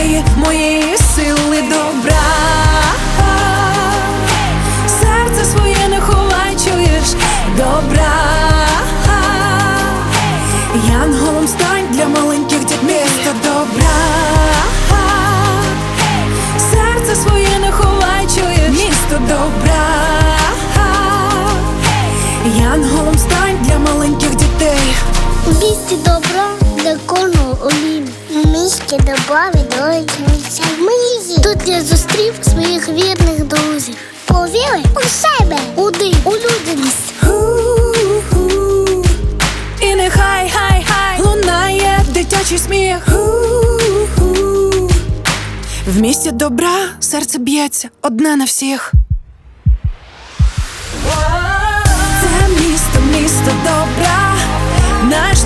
Місце моєї сили добра. Серце своє не ховай, чуєш добра. Янголом стань для маленьких дітей місто добра. Серце своє не ховай, чуєш місто добра. Янголом стань для маленьких дітей. Місті добра для кожного. У місті добра відроджується. Тут я зустрів своїх вірних друзів. Повіри у себе, у див, у людяність. І нехай хай хай лунає дитячий сміх. В місті добра серце б'ється одне на всіх. Це місто, місто добра, наш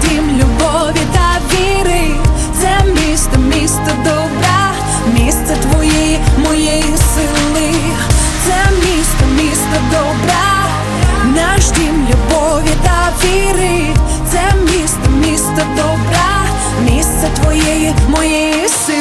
віри. Це місто, місто добра, місце твоєї, моєї сили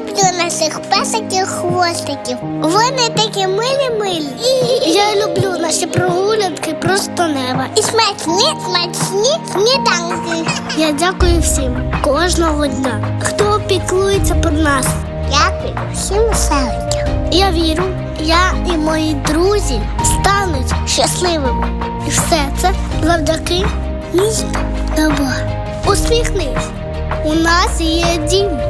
люблю наших песиків хвостиків. Вони такі милі милі. Я люблю наші прогулянки просто неба. І смачні, смачні сніданки. Я дякую всім кожного дня, хто піклується про нас. Дякую всім селищам. Я вірю, я і мої друзі стануть щасливими. І все це завдяки місту добра. Усміхнись. У нас є дім.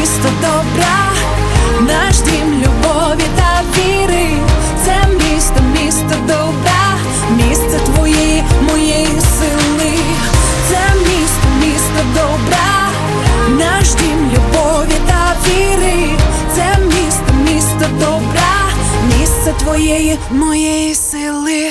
Місто, добра, наш дім любові та віри. Це місто, місто добра, місце твоєї, моєї сили. Це місто, місто добра, наш дім любові та віри. Це місто, місто добра, місце твоєї, моєї сили.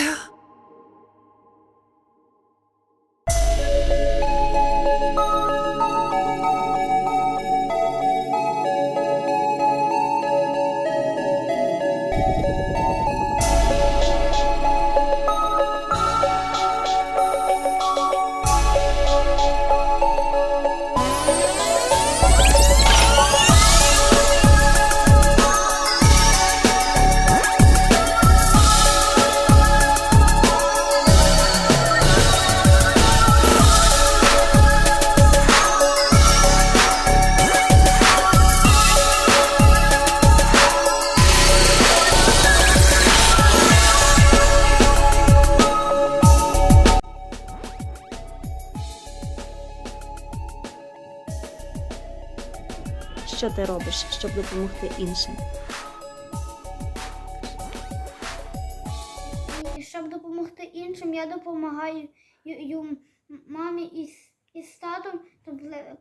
Що ти робиш, щоб допомогти іншим? І щоб допомогти іншим, я допомагаю мамі із, із татом то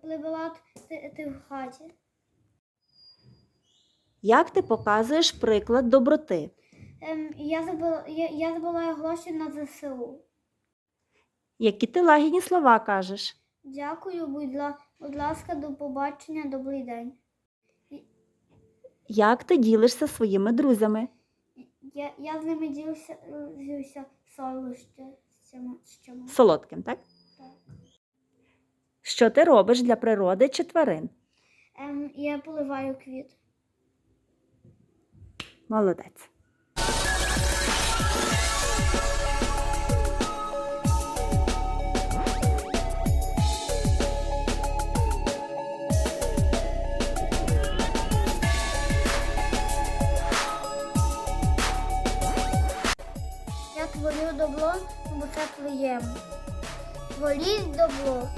плевелати в хаті. Як ти показуєш приклад доброти? ем, я, забила, я, я забираю гроші на ЗСУ. Які ти лагідні слова кажеш? Дякую, будь, ла, будь ласка, до побачення, добрий день. Як ти ділишся зі своїми друзями? Я, я з ними ділюся, ділюся солодощами. Солодким, так? Так. Що ти робиш для природи чи тварин? Ем, я поливаю квіт. Молодець. Творю добро, бо це приємно. Творіть добро,